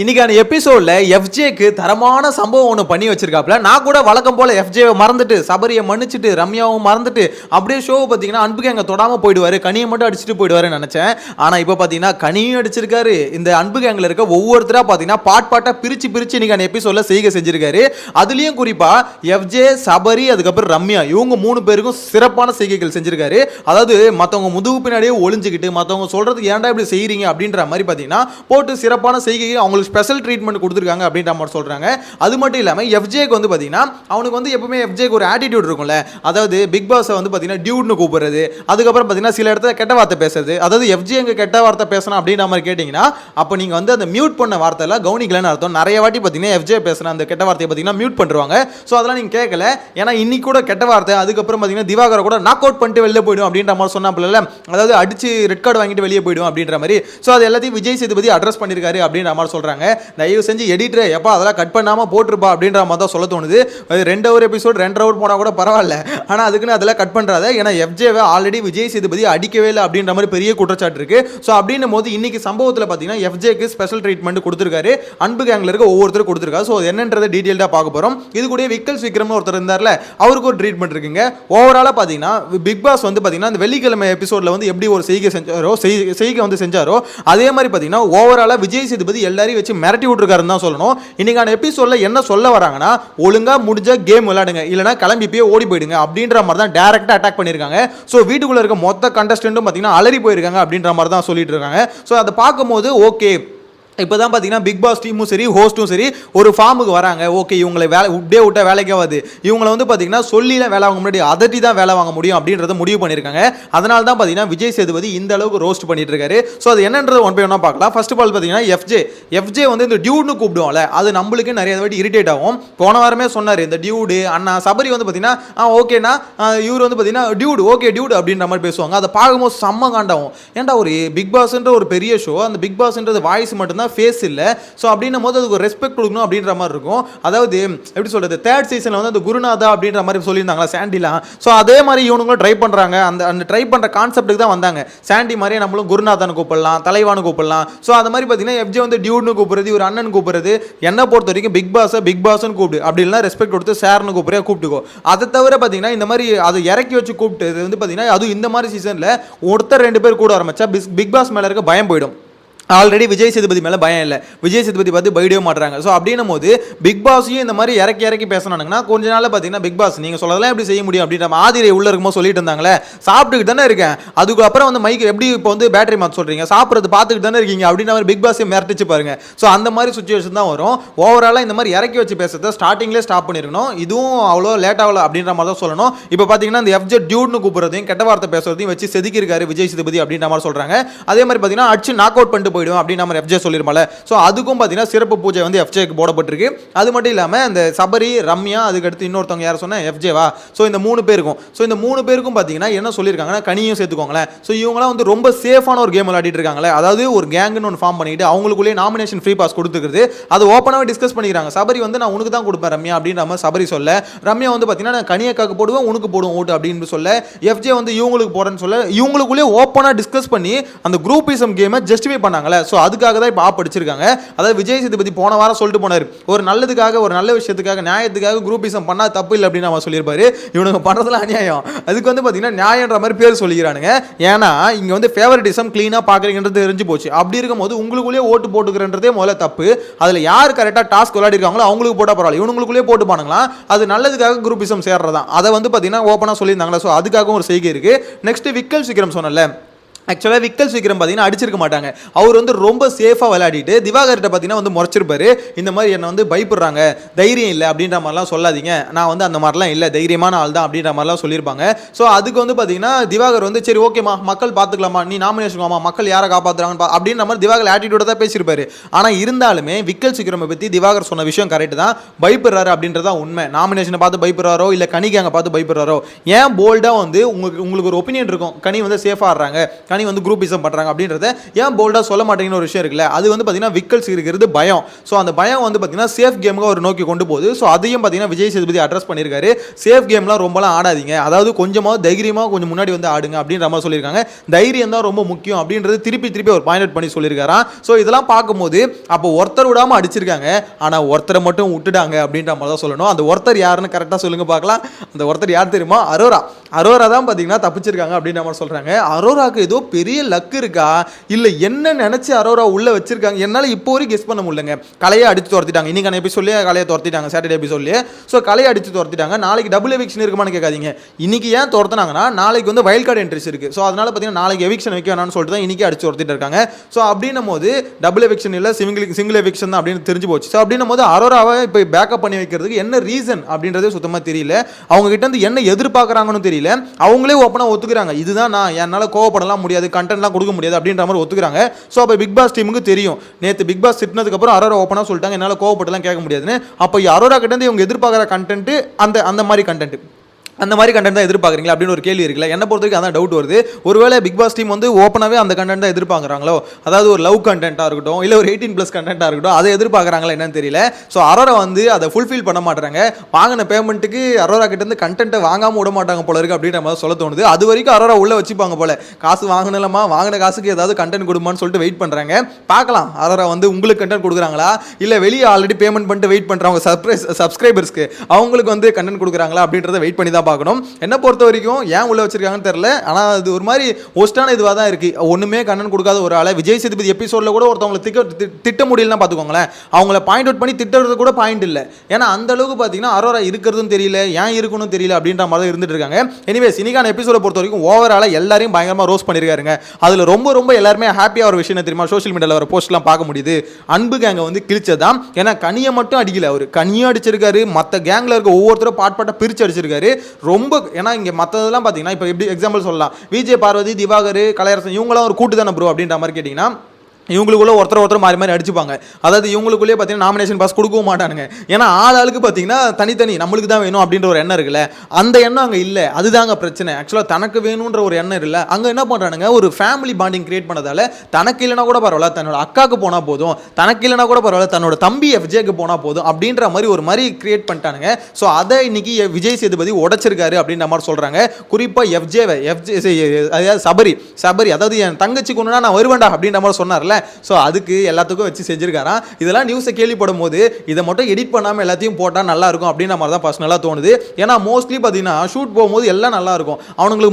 இன்னைக்கான எபிசோட்ல எஃப்ஜேக்கு தரமான சம்பவம் ஒன்று பண்ணி வச்சிருக்காப்ல நான் கூட வழக்கம் போல எஃப்ஜேவை மறந்துட்டு சபரியை மன்னிச்சுட்டு ரம்யாவும் மறந்துட்டு அப்படியே ஷோ பார்த்தீங்கன்னா அன்புக்கு அங்கே தொடாமல் போயிடுவார். கனியை மட்டும் அடிச்சுட்டு போயிடுவாருன்னு நினச்சேன். ஆனால் இப்போ பார்த்தீங்கன்னா கனியும் அடிச்சிருக்காரு. இந்த அன்பு கேங்கில் இருக்க ஒவ்வொருத்தராக பார்த்தீங்கன்னா பாட் பாட்டாக பிரித்து பிரித்து இன்னைக்கான எபிசோட்ல செய்க செஞ்சிருக்காரு. அதுலேயும் குறிப்பாக எஃப்ஜே சபரி அதுக்கப்புறம் ரம்யா இவங்க மூணு பேருக்கும் சிறப்பான செய்கைகள் செஞ்சிருக்காரு. அதாவது மற்றவங்க முதுகு பின்னாடியே ஒளிஞ்சுக்கிட்டு மற்றவங்க சொல்கிறதுக்கு ஏன்டா இப்படி செய்கிறீங்க அப்படின்ற மாதிரி பார்த்தீங்கன்னா போட்டு சிறப்பான செய்கைகள் அவங்களுக்கு ஸ்பெஷல் ட்ரீட்மெண்ட் கொடுத்துருக்காங்க அப்படின்ற மாதிரி சொல்கிறாங்க அது மட்டும் இல்லாமல் எஃப்ஜேக்கு வந்து பார்த்தீங்கன்னா அவனுக்கு வந்து எப்பவுமே எஃப்ஜேக்கு ஒரு ஆட்டிடியூட் இருக்கும்ல. அதாவது பிக் பாஸை வந்து பார்த்தீங்கன்னா டியூட்னு கூப்பிடுறது. அதுக்கப்புறம் பார்த்தீங்கன்னா சில இடத்துல கெட்ட வார்த்தை பேசுறது. அதாவது எஃப்ஜே எங்க கெட்ட வார்த்தை பேசணும் அப்படின்ற மாதிரி கேட்டிங்கன்னா அப்போ நீங்கள் வந்து அந்த மியூட் பண்ண வார்த்தையெல்லாம் கவனிக்கலன்னு அர்த்தம். நிறைய வாட்டி பார்த்தீங்கன்னா எஃப்ஜே பேசுன அந்த கெட்ட வார்த்தையை பார்த்தீங்கன்னா மியூட் பண்ணுவாங்க ஸோ அதெல்லாம் நீங்கள் கேட்கல ஏன்னா இன்னைக்கு கூட கெட்ட வார்த்தை அதுக்கப்புறம் பார்த்தீங்கன்னா திவாகரை கூட நாக் அவுட் பண்ணிட்டு வெளியே போயிடும் அப்படின்ற மாதிரி சொன்னாப்புல அதாவது அடிச்சு ரெட் கார்டு வாங்கிட்டு வெளியே போயிடும் அப்படின்ற மாதிரி. ஸோ அது எல்லாத்தையும் விஜய் சேதுபதி அட்ரஸ் பண்ணியிருக்காரு அப்படின்ற மாதிரி சொல்றாங்க தயவு செஞ்சு எடிட்டர் எப்பா அதெல்லாம் கட் பண்ணாமல் போட்டிருப்பா அப்படின்ற மாதிரி தான் சொல்ல தோணுது. அது ரெண்டு ஹவர் எபிசோட் ரெண்டு ஹவர் போனால் கூட பரவாயில்ல. ஆனால் அதுக்குன்னு அதெல்லாம் கட் பண்ணுறாத ஏன்னா எஃப்ஜேவை ஆல்ரெடி விஜய் சேதுபதி அடிக்கவே இல்லை அப்படின்ற மாதிரி பெரிய குற்றச்சாட்டு இருக்கு. ஸோ அப்படின்னும் போது இன்னைக்கு சம்பவத்தில் பார்த்தீங்கன்னா எஃப்ஜேக்கு ஸ்பெஷல் ட்ரீட்மெண்ட் கொடுத்துருக்காரு. அன்பு கேங்கில் இருக்க ஒவ்வொருத்தரும் கொடுத்துருக்காரு. ஸோ அது என்னன்றதை டீட்டெயில்டாக பார்க்க போகிறோம் இது கூட விக்கல்ஸ் விக்ரம்னு ஒருத்தர் இருந்தார்ல அவருக்கு ஒரு ட்ரீட்மெண்ட் இருக்குங்க. ஓவராலாக பார்த்தீங்கன்னா பிக் பாஸ் வந்து பார்த்தீங்கன்னா அந்த வெள்ளிக்கிழமை எபிசோடில் வந்து எப்படி ஒரு செய்கை செஞ்சாரோ செய்- செய்கை வந்து செஞ்சாரோ அதே மாதிரி பார்த்தீங்கன்னா ஓவராலாக விஜய் சேதுபதி எல்லாரையும் வச்சு மிரட்டி விட்ருக்காருன்னு தான் சொல்லணும். இன்றைக்கான எபிசோடில் என்ன சொல்ல வராங்கன்னா ஒழுங்காக முடிஞ்ச கேம் விளையாடுங்க. இல்லைனா கிளம்பி போய் ஓடி போயிடுங்க அப்படின்ற மாதிரி தான் டேரெக்டாக அட்டாக் பண்ணியிருக்காங்க. ஸோ வீட்டுக்குள்ளே இருக்க மொத்த கண்டஸ்டண்ட்டும் பார்த்தீங்கன்னா அலறி போயிருக்காங்க அப்படின்ற மாதிரி தான் சொல்லிட்டு இருக்காங்க. ஸோ அதை பார்க்கும்போது ஓகே இப்போ தான் பார்த்தீங்கன்னா பிக் பாஸ் டீமும் சரி ஹோஸ்ட்டும் சரி ஒரு ஃபார்முக்கு வராங்க. ஓகே இவங்களை வேலை உட்டே விட்டால் வேலைக்கே ஆகாது இவங்களை வந்து பார்த்தீங்கன்னா சொல்லிலாம் வேலை வாங்க முன்னாடி அதட்டி தான் வேலை வாங்க முடியும் அப்படின்றத முடிவு பண்ணியிருக்காங்க. அதனால தான் பார்த்தீங்கன்னா விஜய் சேதுபதி இந்த அளவுக்கு ரோஸ்ட் பண்ணிட்டு இருக்காரு. ஸோ அது என்னன்றது ஒன் பை ஒன்றா பார்க்கலாம். ஃபர்ஸ்ட் ஆஃப் ஆல் பார்த்தீங்கன்னா எஃப்ஜே எஃப்ஜே வந்து இந்த டியூட்னு கூப்பிடுவோம்ல அது நம்மளுக்கு நிறைய வாட்டி இரிட்டேட் ஆகும். போன வாரமே சொன்னார் இந்த டியூடு அண்ணா சபரி வந்து பார்த்தீங்கன்னா ஆ ஓகேண்ணா இவர் வந்து பார்த்தீங்கன்னா டியூடு ஓகே டியூடு அப்படின்ற மாதிரி பேசுவாங்க. அதை பார்க்கும்போது செம்ம காண்டாகும். ஏன்டா ஒரு பிக் பாஸ்ன்ற ஒரு பெரிய ஷோ அந்த பிக் பாஸ்ன்றது வாய்ஸ் மட்டும்தான் ஃபேஸ் இல்லை. ஸோ அப்படின்னும் போது அதுக்கு ரெஸ்பெக்ட் கொடுக்கணும் அப்படின்ற மாதிரி இருக்கும். அதாவது எப்படி சொல்கிறது தேர்ட் சீசனில் வந்து அந்த குருநாதா அப்படின்ற மாதிரி சொல்லியிருந்தாங்களா சாண்டிலாம். ஸோ அதே மாதிரி இவனுங்களும் ட்ரை பண்ணுறாங்க அந்த அந்த ட்ரை பண்ணுற கான்செப்ட்டுக்கு தான் வந்தாங்க. சாண்டி மாதிரியே நம்மளும் குருநாதன் கூப்பிடலாம் தலைவானு கூப்பிடலாம். ஸோ அது மாதிரி பார்த்தீங்கன்னா எஃப்ஜே வந்து டியூட்னு கூப்பிடுறது ஒரு அண்ணன் கூப்பிடுறது என்னை பொறுத்த வரைக்கும் பிக் பாஸை பிக் பாஸ்னு கூப்பிடு. அப்படி இல்லைனா ரெஸ்பெக்ட் கொடுத்து சார்னு கூப்பிடுறியா கூப்பிட்டுக்கோ. அதை தவிர பார்த்தீங்கன்னா இந்த மாதிரி அதை இறக்கி வச்சு கூப்பிட்டு வந்து பார்த்தீங்கன்னா அதுவும் இந்த மாதிரி சீசனில் ஒருத்தர் ரெண்டு பேர் கூட ஆரம்பிச்சா பிக் பாஸ் மேலே இருக்க பயம் போயிடும். ஆல்ரெடி விஜய் சேதுபதி மேலே பயம் இல்லை. விஜய் சேதுபதி பார்த்து பைடியோ மாட்டுறாங்க. ஸோ அப்படின்னும் போது பிக் பாஸையும் இந்த மாதிரி இறக்கி இறக்கி பேசினாங்கன்னா கொஞ்ச நாள் பார்த்தீங்கன்னா பிக் பாஸ் நீங்கள் சொல்லலாம் எப்படி செய்ய முடியும் அப்படின்ற மாதிரி ஆதிரை உள்ள இருக்கும்போது சொல்லிட்டு இருந்தாங்களே. சாப்பிட்டுக்கிட்டு தானே இருக்கேன். அதுக்கு அப்புறம் வந்து மைக் எப்படி இப்போ வந்து பேட்டரி மாற்ற சொல்கிறீங்க சாப்பிட்றது பார்த்துக்கிட்டு தானே இருக்கீங்க அப்படின்ற மாதிரி பிக் பாஸே மிரட்டிச்சு பாருங்க. ஸோ அந்த மாதிரி சுச்சுவேஷன் தான் வரும். ஓவராலாக இந்த மாதிரி இறக்கி வச்சு பேசுறத ஸ்டார்டிங்லேயே ஸ்டாப் பண்ணிருக்கணும். இதுவும் அவ்வளோ லேட் ஆகல அப்படின்ற மாதிரி தான் சொல்லணும். இப்போ பார்த்தீங்கன்னா இந்த எஃப்ஜெட் டியூட்னு கூப்பிட்றதையும் கெட்ட வார்த்தை பேசுறதையும் வச்சு செதுக்கியிருக்காரு விஜய் சேதுபதி அப்படின்ற மாதிரி சொல்கிறாங்க அதே மாதிரி பார்த்தீங்கன்னா அடிச்சு நாக் அவுட் பண்ணிட்டு போயிடும் அப்படின்னு நம்ம எஃப்ஜே சொல்லிருமால ஸோ அதுக்கும் பார்த்தீங்கன்னா சிறப்பு பூஜை வந்து எஃப்ஜேக்கு போடப்பட்டிருக்கு. அது மட்டும் இல்லாமல் இந்த சபரி ரம்யா அதுக்கடுத்து இன்னொருத்தவங்க யார் சொன்னால் எஃப்ஜேவா? ஸோ இந்த மூணு பேருக்கும். ஸோ இந்த மூணு பேருக்கும் பார்த்தீங்கன்னா என்ன சொல்லியிருக்காங்கன்னா கனியும் சேர்த்துக்கோங்களேன். ஸோ இவங்களாம் வந்து ரொம்ப சேஃபான ஒரு கேம் விளையாடிட்டு இருக்காங்களே. அதாவது ஒரு கேங்குன்னு ஒன்று ஃபார்ம் பண்ணிட்டு அவங்களுக்குள்ளே நாமினேஷன் ஃப்ரீ பாஸ் கொடுத்துக்கிறது அது ஓப்பனாகவே டிஸ்கஸ் பண்ணிக்கிறாங்க. சபரி வந்து நான் உனக்கு தான் கொடுப்பேன் ரம்யா அப்படின்ற மாதிரி சபரி சொல்ல. ரம்யா வந்து பார்த்தீங்கன்னா நான் கனியக்காக்கு போடுவேன் உனக்கு போடுவோம் ஓட்டு அப்படின்னு சொல்ல. எஃப்ஜே வந்து இவங்களுக்கு போடுறேன்னு சொல்ல. இவங்களுக்குள்ளே ஓப்பனாக டிஸ்கஸ் பண்ணி அந்த குரூப்பிசம் கேமை ஜஸ்டிஃபை பண்ணாங்க. பண்ணாங்களே ஸோ அதுக்காக தான் இப்போ ஆப் அடிச்சிருக்காங்க. அதாவது விஜய் சேதுபதி போன வாரம் சொல்லிட்டு போனார். ஒரு நல்லதுக்காக ஒரு நல்ல விஷயத்துக்காக நியாயத்துக்காக குரூப்பிசம் பண்ணால் தப்பு இல்லை அப்படின்னு அவன் சொல்லியிருப்பாரு. இவனுங்க பண்ணுறதுல அநியாயம். அதுக்கு வந்து பார்த்தீங்கன்னா நியாயன்ற மாதிரி பேர் சொல்லிக்கிறானுங்க. ஏன்னா இங்கே வந்து ஃபேவரட்டிசம் க்ளீனாக பார்க்குறீங்கன்றது தெரிஞ்சு போச்சு. அப்படி இருக்கும்போது உங்களுக்குள்ளேயே ஓட்டு போட்டுக்கிறன்றதே முதல்ல தப்பு. அதில் யார் கரெக்டாக டாஸ்க் விளையாடிருக்காங்களோ அவங்களுக்கு போட்டால் பரவாயில்ல. இவனுங்களுக்குள்ளே போட்டு பானுங்களா அது நல்லதுக்காக குரூப்பிசம் சேர்றதான் அதை வந்து பார்த்தீங்கன்னா ஓப்பனாக சொல்லியிருந்தாங்களா ஸோ அதுக்காகவும் ஒரு செய்கை இருக்குது நெக்ஸ்ட் விக்கல் சீக்கிரம் சொன்னல ஆக்சுவலாக விக்கல் சீக்கிரம் பார்த்தீங்கன்னா அடிச்சிருக்க மாட்டாங்க. அவர் வந்து ரொம்ப சேஃபாக விளையாடிட்டு திவாகர்கிட்ட பார்த்தீங்கன்னா வந்து முறைச்சிருப்பாரு. இந்த மாதிரி என்னை வந்து பயப்படுறாங்க. தைரியம் இல்லை அப்படின்ற மாதிரிலாம் சொல்லாதீங்க. நான் வந்து அந்த மாதிரிலாம் இல்லை. தைரியமான ஆள் தான் அப்படின்ற மாதிரிலாம் சொல்லியிருப்பாங்க. ஸோ அதுக்கு வந்து பார்த்தீங்கன்னா திவாகர் வந்து சரி ஓகேம்மா மக்கள் பார்த்துக்கலாமா? நீ நாமினேஷன் வாமா? மக்கள் யாரை காப்பாற்றுறாங்கன்னு பா அப்படின்ற மாதிரி திவாகர் ஆட்டிடியூட தான் பேசியிருப்பாரு. ஆனால் இருந்தாலுமே விக்கல் சீக்கிரமை பற்றி திவாகர் சொன்ன விஷயம் கரெக்ட் தான். பயப்படுறாரு அப்படின்றதா உண்மை. நாமினேஷனை பார்த்து பயப்படுறாரோ இல்லை கனிக்காங்க பார்த்து பயப்படுறாரோ? ஏன் போல்டாக வந்து உங்களுக்கு உங்களுக்கு ஒரு ஒப்பீனியன் இருக்கும். கனி வந்து சேஃபாக ஆடுறாங்க. கனி வந்து குரூப்பிசம் பண்ணுறாங்க அப்படின்றத ஏன் போல்டாக சொல்ல மாட்டேங்கிற ஒரு விஷயம் இருக்குல்ல? அது வந்து பார்த்தீங்கன்னா விக்கல்ஸ் இருக்கிறது பயம். ஸோ அந்த பயம் வந்து பார்த்தீங்கன்னா சேஃப் கேமுக்கு அவர் நோக்கி கொண்டு போகுது. ஸோ அதையும் பார்த்தீங்கன்னா விஜய் சேதுபதி அட்ரஸ் பண்ணியிருக்காரு. சேஃப் கேம்லாம் ரொம்பலாம் ஆடாதீங்க. அதாவது கொஞ்சமாக தைரியமாக கொஞ்சம் முன்னாடி வந்து ஆடுங்க அப்படின்ற மாதிரி சொல்லியிருக்காங்க. தைரியம் தான் ரொம்ப முக்கியம் அப்படின்றது திருப்பி திருப்பி அவர் பாயிண்ட் அவுட் பண்ணி சொல்லியிருக்காராம். ஸோ இதெல்லாம் பார்க்கும்போது அப்போ ஒருத்தர் விடாமல் அடிச்சிருக்காங்க. ஆனால் ஒருத்தரை மட்டும் விட்டுட்டாங்க அப்படின்ற மாதிரி தான் சொல்லணும். அந்த ஒருத்தர் யாருன்னு கரெக்டாக சொல்லுங்க பார்க்கலாம். அந்த ஒருத்தர் யார் தெரியுமா? அரோரா. அரோரா தான் பார்த்தீங்கன்னா தப்பிச்சிருக்காங்க அப்படின்ற மாதிரி சொல்கிறாங்க அரோராக்கு ஏதோ பெரிய லக் இருக்கா? இல்லை என்ன நினச்சி அரோரா உள்ளே வச்சிருக்காங்க? என்னால் இப்போ வரைக்கும் கெஸ் பண்ண முடியலங்க. கலையை அடித்து துரத்திட்டாங்க. இன்னைக்கான எபிசோட்லேயே கலையை துரத்திட்டாங்க. சாட்டர்டே எபிசோட்லேயே ஸோ கலையை அடித்து துரத்திட்டாங்க. நாளைக்கு டபுள் எவிக்ஷன் இருக்குமான்னு கேட்காதீங்க. இன்னைக்கு ஏன் துரத்துனாங்கன்னா நாளைக்கு வந்து வைல்ட் கார்டு என்ட்ரிஸ் இருக்குது ஸோ அதனால் பார்த்தீங்கன்னா நாளைக்கு எவிக்ஷன் வைக்க வேணாம்னு சொல்லிட்டு தான் இன்றைக்கி அடிச்சு துரத்திட்டு இருக்காங்க. ஸோ அப்படின்னும் போது டபுள் எவிக்ஷன் இல்லை சிங்கிள் சிங்கிள் எவிக்ஷன் தான் அப்படின்னு தெரிஞ்சு போச்சு. ஸோ அப்படின்னும் போது அரோராவை இப்போ பேக்கப் பண்ணி வைக்கிறதுக்கு என்ன ரீசன் அப்படின்றதே சுத்தமாக தெரியல. அவங்க கிட்ட இருந்து என்ன எதிர்பார்க்குறாங்கன்னு தெரியல. அவங்களே ஓப்பனாக ஒத்துக்கிறாங்க. இதுதான் நான் என்னால் கோவப்படலாம் முடியாது. கண்டென்ட்லாம் கொடுக்க முடியாது அப்படின்ற மாதிரி ஒத்துக்கிறாங்க. ஸோ அப்போ பிக் பாஸ் டீமுக்கு தெரியும். நேற்று பிக் பாஸ் திட்டினதுக்கப்புறம் அரோரா ஓப்பனாக சொல்லிட்டாங்க. என்னால் கோவப்பட்டுலாம் கேட்க முடியாதுன்னு. அப்போ அரோரா கிட்டேருந்து இவங்க எதிர்பார்க்குற கண்டென்ட் அந்த அந்த மாதிரி கண்டென்ட் அந்த மாதிரி கண்டென்ட் தான் எதிர்பார்க்குறீங்களா அப்படின்னு ஒரு கேள்வி இருக்குல்ல. என்ன பொறுத்த வரைக்கும் அதான் டவுட் வருது. ஒருவேளை பிக் பாஸ் டீம் வந்து ஓப்பனாகவே அந்த கண்டென்ட் தான் எதிர்பார்க்குறாங்களோ அதாவது ஒரு லவ் கண்டென்ட்டாக இருக்கட்டும் இல்லை ஒரு எயிட்டீன் ப்ளஸ் கண்டென்ட்டாக இருக்கட்டும் அதை எதிர்பார்க்குறாங்களா என்னன்னு தெரியல. ஸோ அரோரா வந்து அதை ஃபுல்ஃபில் பண்ண மாட்டேறாங்க. வாங்கின பேமெண்ட்டுக்கு அரோரா கிட்ட இருந்து கண்டென்ட்டை வாங்காமல் விட மாட்டாங்க போல இருக்கு அப்படின்ற மாதிரி சொல்ல தோணுது. அது வரைக்கும் அரோரா உள்ளே வச்சுப்பாங்க போல. காசு வாங்கினலமா வாங்கின காசுக்கு ஏதாவது கண்டென்ட் கொடுமான்னு சொல்லிட்டு வெயிட் பண்ணுறாங்க பார்க்கலாம். அரோரா வந்து உங்களுக்கு கண்டென்ட் கொடுக்குறாங்களா? இல்லை வெளியே ஆல்ரெடி பேமெண்ட் பண்ணிட்டு வெயிட் பண்ணுறவங்க சப்ரைஸ் சப்ஸ்கிரைபர்ஸ்க்கு அவங்களுக்கு வந்து கண்டென்ட் கொடுக்குறாங்களா அப்படின்றத வெயிட் பண்ணி தான் பார்க்கணும். என்ன பொறுத்த வரைக்கும் ஏன் உள்ள வச்சிருக்காங்கன்னு தெரியல. ஆனால் அது ஒரு மாதிரி ஒஸ்டான இதுவாக தான் இருக்கு. ஒன்றுமே கண்ணன் கொடுக்காத ஒரு ஆளை. விஜய் சேதுபதி எபிசோடில் கூட ஒருத்தவங்களை திக்க திட்ட முடியலன்னா பார்த்துக்கோங்களேன். அவங்கள பாயிண்ட் அவுட் பண்ணி திட்டுறது கூட பாயிண்ட் இல்லை. ஏன்னா அந்த அளவுக்கு பார்த்தீங்கன்னா அரோரா இருக்கிறதும் தெரியல ஏன் இருக்கணும் தெரியல அப்படின்ற மாதிரி தான் இருந்துட்டு இருக்காங்க. எனிவே சினிகான எபிசோட பொறுத்த வரைக்கும் ஓவராலாக எல்லாரையும் பயங்கரமாக ரோஸ் பண்ணியிருக்காருங்க அதில் ரொம்ப ரொம்ப எல்லாருமே ஹாப்பியாக ஒரு விஷயம் தெரியுமா? சோஷியல் மீடியாவில் வர போஸ்ட்லாம் பார்க்க முடியுது. அன்பு கேங்கை வந்து கிழிச்சதான் ஏன்னா கனியை மட்டும் அடிக்கல அவர். கனியும் அடிச்சிருக்காரு. மற்ற கேங்கில் இருக்க ஒவ்வொருத்தரும் பாட்பாட்டாக பிரித்து அடிச்சிருக்காரு. ரொம்ப ஏன்னா இங்கே மற்றதெல்லாம் பார்த்தீங்கன்னா இப்போ எப்படி எக்ஸாம்பிள் சொல்லலாம். விஜய் பார்வதி திவாகர் கலையரசன் இவங்களாம் ஒரு கூட்டு தானே ப்ரோ அப்படின்ற மாதிரி கேட்டிங்கன்னா இவங்களுக்குள்ள ஒருத்தர் ஒருத்தர் மாறி மாறி அடிச்சுப்பாங்க. அதாவது இவங்களுக்குள்ளேயே பார்த்தீங்கன்னா நாமினேஷன் பாஸ் கொடுக்கவும் மாட்டானுங்க. ஏன்னா ஆள் ஆளுக்கு பார்த்தீங்கன்னா தனித்தனி நம்மளுக்கு தான் வேணும் அப்படின்ற ஒரு எண்ணம் இருக்குல்ல. அந்த எண்ணம் அங்கே இல்லை. அதுதாங்க பிரச்சனை. ஆக்சுவலாக தனக்கு வேணுன்ற ஒரு எண்ணம் இல்லை. அங்கே என்ன பண்ணுறானுங்க ஒரு ஃபேமிலி பாண்டிங் கிரியேட் பண்ணதால தனக்கு இல்லைனா கூட பரவாயில்ல. தன்னோட அக்காவுக்கு போனால் போதும். தனக்கு இல்லைனா கூட பரவாயில்ல. தன்னோட தம்பி எஃப்ஜேக்கு போனால் போதும் அப்படின்ற மாதிரி ஒரு மாதிரி கிரியேட் பண்ணிட்டானுங்க. ஸோ அதை இன்னைக்கு விஜய் சேதுபதி உடைச்சிருக்காரு அப்படின்ற மாதிரி சொல்கிறாங்க குறிப்பாக எஃப்ஜேவை எஃப்ஜே அதாவது சபரி சபரி அதாவது என் தங்கச்சி கொண்டுனா நான் வருவேன்டா அப்படின்ற மாதிரி சொன்னார்ல. ஸோ அதுக்கு எல்லாத்துக்கும் வச்சு செஞ்சுருக்காராம். இதெல்லாம் நியூஸை கேள்விப்படும் போது இதை மட்டும் எடிட் பண்ணாமல் எல்லாத்தையும் போட்டால் நல்லா இருக்கும் அப்படின்ற மாதிரி தான் பர்சனலாக தோணுது. ஏன்னா மோஸ்ட்லி பார்த்தீங்கன்னா ஷூட் போகும்போது எல்லாம் நல்லா இருக்கும்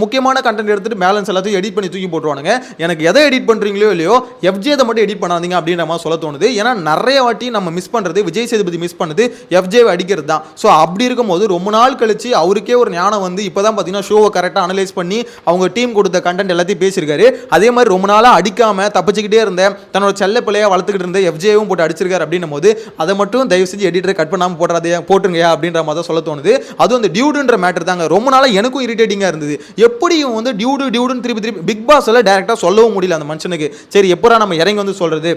முக்கியமான கண்டென்ட் எடுத்துட்டு பேலன்ஸ் எல்லாத்தையும் எடிட் பண்ணி தூக்கி போட்டுருவானுங்க. எனக்கு எதை எடிட் பண்ணுறீங்களோ இல்லையோ எஃப்ஜே அதை மட்டும் எடிட் பண்ணாதீங்க அப்படின்ற மாதிரி சொல்ல தோணுது. ஏன்னா நிறைய வாட்டி நம்ம மிஸ் பண்ணுறது விஜய் சேதுபதி மிஸ் பண்ணுது எஃப்ஜேவை அடிக்கிறது தான். ஸோ அப்படி இருக்கும்போது ரொம்ப நாள் கழிச்சு அவருக்கே ஒரு ஞானம் வந்து இப்போ தான் பார்த்தீங்கன்னா ஷோவை கரெக்டாக அனலைஸ் பண்ணி அவங்க டீம் கொடுத்த கண்டென்ட் எல்லாத்தையும் பேசியிருக்காரு. அதே மாதிரி ரொம்ப நாளாக அடிக்காமல் தப்பிச்சுக்கிட்டே இருந்தேன். தன்னோட செல்ல பிள்ளையாக வளர்த்துக்கிட்டு இருந்த எஃப்ஜேவும் போட்டு அடிச்சிருக்காரு அப்படின்னும் போது அதை மட்டும் தயவு செஞ்சு எடிட்டரை கட் பண்ணாமல் போடுறாதே போட்டுருங்கயா அப்படின்ற மாதிரி தான் சொல்ல தோணுது. அதுவும் அந்த டியூடுன்ற மேட்டர் தாங்க. ரொம்ப நாளாக எனக்கும் இரிட்டேட்டிங்காக இருந்தது. எப்படி இவன் வந்து டியூடு டியூடுன்னு திருப்பி திருப்பி பிக் பாஸ் எல்லாம் டேரெக்டாக சொல்லவும் முடியல அந்த மனுஷனுக்கு. சரி எப்போடா நம்ம இறங்கி வந்து சொல்கிறது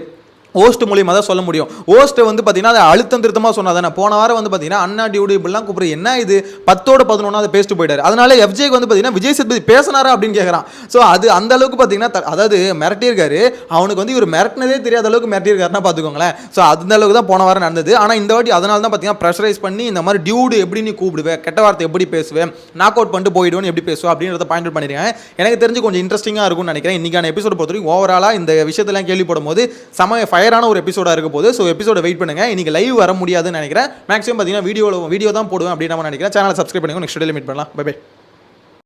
ஓஸ்ட் மூலியமாக தான் சொல்ல முடியும். ஓஸ்ட்டை வந்து பார்த்தீங்கன்னா அதை அழுத்தம் திருத்தமாக சொன்னா தானே போன வாரம் வந்து பார்த்தீங்கன்னா அண்ணா டியூடு இப்படிலாம் கூப்பிட்ற என்ன இது? பத்தோட பதினொன்னா அதை பேசிட்டு போயிட்டாரு. அதனால எஃப்ஜேக்கு வந்து பார்த்தீங்கன்னா விஜய் சேதுபதி பேசினாரா அப்படின்னு கேட்குறான் ஸோ அது அந்த அளவுக்கு பார்த்தீங்கன்னா அதாவது மிரட்டியிருக்காரு. அவனுக்கு வந்து இவர் மிரட்டினதே தெரியாத அளவுக்கு மிரட்டியிருக்காருன்னா பார்த்துக்கோங்களேன் ஸோ அந்த அளவுக்கு தான் போன வாரம் நடந்தது. ஆனால் இந்த வாட்டி அதனால தான் பார்த்தீங்கன்னா ப்ரெஷரைஸ் பண்ணி இந்த மாதிரி டியூடு எப்படி நீ கூப்பிடுவேன் கெட்ட வார்த்தை எப்படி பேசுவேன் நாக் அவுட் பண்ணிட்டு போயிடுவேன் எப்படி பேசுவேன் அப்படின்றத பாயிண்ட் அவுட் பண்ணிருக்கேன் எனக்கு தெரிஞ்சு கொஞ்சம் இன்ட்ரெஸ்டிங்காக இருக்கும்னு நினைக்கிறேன். இன்னைக்கான எபிசோட் பொறுத்த வரைக்கும் ஓவராலாக இந்த விஷயத்தெல்லாம் கேள்விப்படும் போது சமய ஃபயரான ஒரு எபிசோடாக இருக்க போது ஸோ எபிசோட வெயிட் பண்ணுங்க. இன்றைக்கி லைவ் வர முடியாதுன்னு நினைக்கிறேன். மேக்ஸிமம் பார்த்தீங்கன்னா வீடியோ வீடியோ தான் போடுவேன் அப்படின்னு நான் நினைக்கிறேன். சேனலை சப்ஸ்கிரைப் பண்ணுங்கள் நெக்ஸ்ட் டே மீட் பண்ணலாம். Bye bye